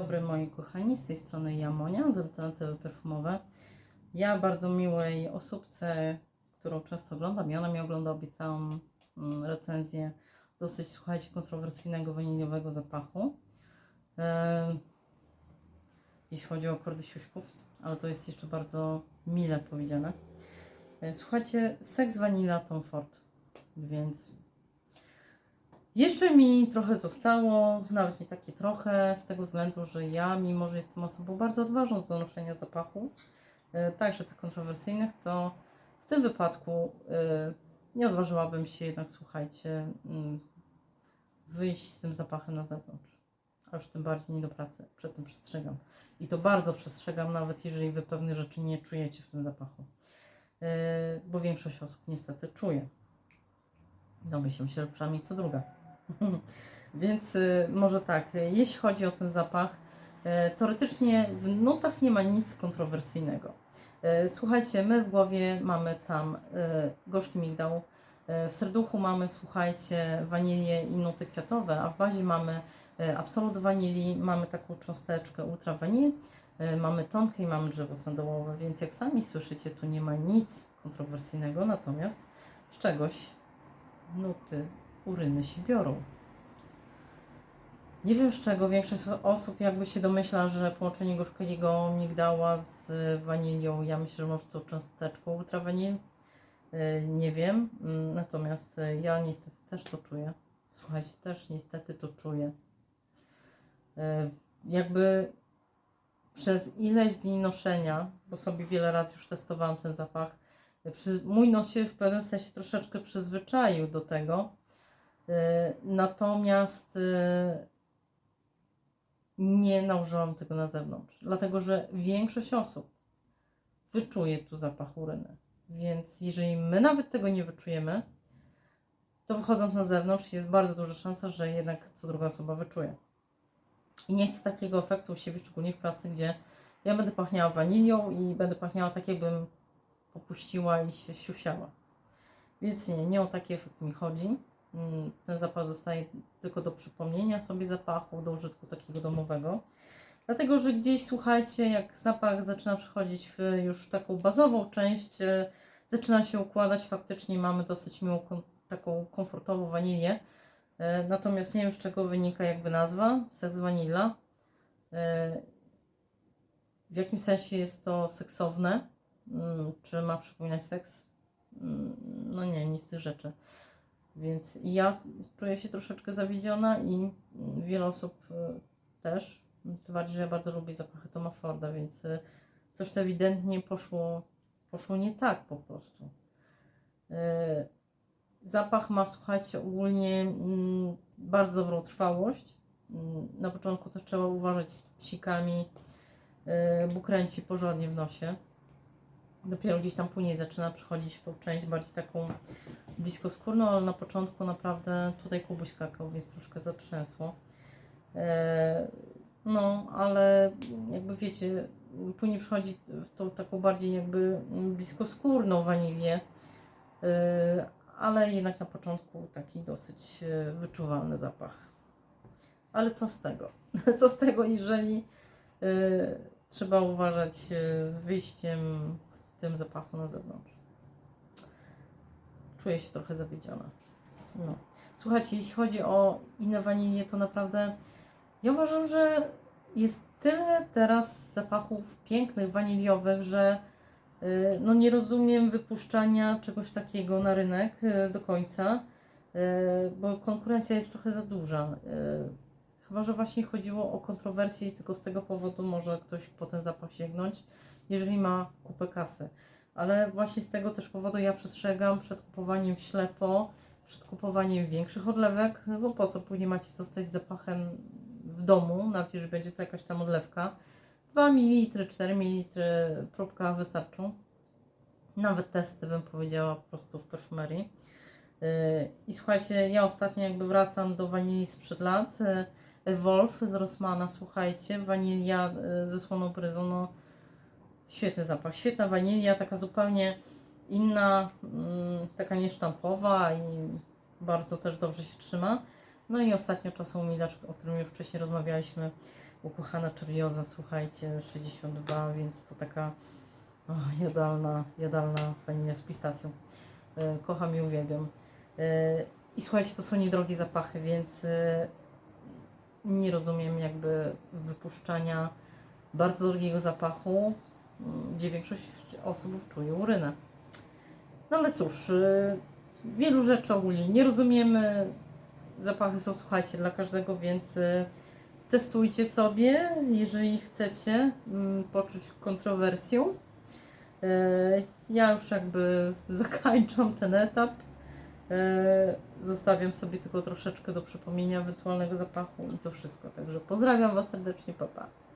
dobry moi kochani, z tej strony ja Monia z Alternatywy Perfumowe. Ja bardzo miłej osobce, którą często oglądam i ona mi ogląda, obiecałam mm, recenzję dosyć, słuchajcie, kontrowersyjnego waniliowego zapachu. Jeśli chodzi o akordy siuśków, ale to jest jeszcze bardzo mile powiedziane. E, Słuchajcie, Sex Vanilla Tom Ford, więc jeszcze mi trochę zostało, nawet nie takie trochę, z tego względu, że ja, mimo że jestem osobą bardzo odważną do noszenia zapachów, e, także tych kontrowersyjnych, to w tym wypadku e, nie odważyłabym się jednak, słuchajcie, mm, wyjść z tym zapachem na zewnątrz. A już tym bardziej nie do pracy. Przed tym przestrzegam. I to bardzo przestrzegam, nawet jeżeli wy pewnych rzeczy nie czujecie w tym zapachu. E, Bo większość osób niestety czuje. Domyślam się, że przynajmniej co druga. Więc y, może tak, jeśli chodzi o ten zapach, y, teoretycznie w nutach nie ma nic kontrowersyjnego. Y, Słuchajcie, my w głowie mamy tam gorzki migdał, w serduchu mamy, słuchajcie, wanilię i nuty kwiatowe, a w bazie mamy absolut wanilii, mamy taką cząsteczkę ultra wanil, y, mamy tonkę i mamy drzewo sandałowe, więc jak sami słyszycie, tu nie ma nic kontrowersyjnego, natomiast z czegoś nuty uryny się biorą. Nie wiem z czego większość osób jakby się domyśla, że połączenie gorzkiego migdała z wanilią, ja myślę, że może to cząsteczką ultra wanil. Yy, Nie wiem, Mm, natomiast y, ja niestety też to czuję. Słuchajcie, też niestety to czuję. Yy, Jakby przez ileś dni noszenia, bo sobie wiele razy już testowałam ten zapach, y, mój nos się w pewnym sensie troszeczkę przyzwyczaił do tego. Yy, Natomiast yy, nie nałożyłam tego na zewnątrz, dlatego że większość osób wyczuje tu zapach uryny. Więc jeżeli my nawet tego nie wyczujemy, to wychodząc na zewnątrz jest bardzo duża szansa, że jednak co druga osoba wyczuje. I nie chcę takiego efektu u siebie, szczególnie w pracy, gdzie ja będę pachniała wanilią i będę pachniała tak, jakbym popuściła i się siusiała. Więc nie, nie o taki efekt mi chodzi. Mm, Ten zapach zostaje tylko do przypomnienia sobie zapachu, do użytku takiego domowego. Dlatego, że gdzieś słuchajcie, jak zapach zaczyna przechodzić w już taką bazową część, e, zaczyna się układać, faktycznie mamy dosyć miłą, taką komfortową wanilię. E, Natomiast nie wiem z czego wynika jakby nazwa, seks vanilla. E, W jakim sensie jest to seksowne? Mm, Czy ma przypominać seks? Mm, No nie, nic z tych rzeczy. Więc ja czuję się troszeczkę zawiedziona i wiele osób y, też. Tym bardziej, że ja bardzo lubię zapachy Toma Forda, więc y, coś to ewidentnie poszło, poszło nie tak po prostu. Y, Zapach ma, słuchajcie, ogólnie mm, bardzo dobrą trwałość. Mm, Na początku też trzeba uważać z psikami, bo kręci porządnie w nosie. Dopiero gdzieś tam później zaczyna przechodzić w tą część bardziej taką blisko skórną, ale na początku naprawdę tutaj kubuś skakał, więc troszkę zatrzęsło. E, No, ale jakby wiecie, później przechodzi w tą taką bardziej jakby blisko skórną wanilię, e, ale jednak na początku taki dosyć e, wyczuwalny zapach. Ale co z tego? Co z tego, jeżeli trzeba uważać z wyjściem tym zapachu na zewnątrz? czuję się trochę zawiedziona. No. Słuchajcie, jeśli chodzi o inne wanilie, to naprawdę ja uważam, że jest tyle teraz zapachów pięknych, waniliowych, że y, no nie rozumiem wypuszczania czegoś takiego na rynek y, do końca, y, bo konkurencja jest trochę za duża. Chyba, że właśnie chodziło o kontrowersje i tylko z tego powodu może ktoś po ten zapach sięgnąć, jeżeli ma kupę kasy ale właśnie z tego też powodu ja przestrzegam przed kupowaniem ślepo, przed kupowaniem większych odlewek, bo po co później macie zostać zapachem w domu, nawet jeżeli będzie to jakaś tam odlewka. 2 ml, 4 ml próbka wystarczą. Nawet testy bym powiedziała po prostu w perfumerii. Yy, I słuchajcie, ja ostatnio jakby wracam do wanilii sprzed lat. Yy, Wolf z Rossmana, słuchajcie, wanilia yy, ze słoną bryzą, no Świetny zapach, świetna wanilia, taka zupełnie inna, mm, taka niesztampowa i bardzo też dobrze się trzyma. No i ostatnio czasem umilacz, o którym już wcześniej rozmawialiśmy, ukochana czerioza, słuchajcie, 62, więc to taka o, jadalna, jadalna wanilia z pistacją. E, Kocham i uwielbiam. E, I słuchajcie, to są niedrogie zapachy, więc e, nie rozumiem jakby wypuszczania bardzo drogiego zapachu, gdzie większość osób czuje urynę. No ale cóż, y, wielu rzeczy ogólnie nie rozumiemy. Zapachy są, słuchajcie, dla każdego, więc y, testujcie sobie, jeżeli chcecie mm, poczuć kontrowersję. Y, Ja już jakby zakańczam ten etap. Zostawiam sobie tylko troszeczkę do przypomnienia ewentualnego zapachu i to wszystko. Także pozdrawiam Was serdecznie, papa. Pa.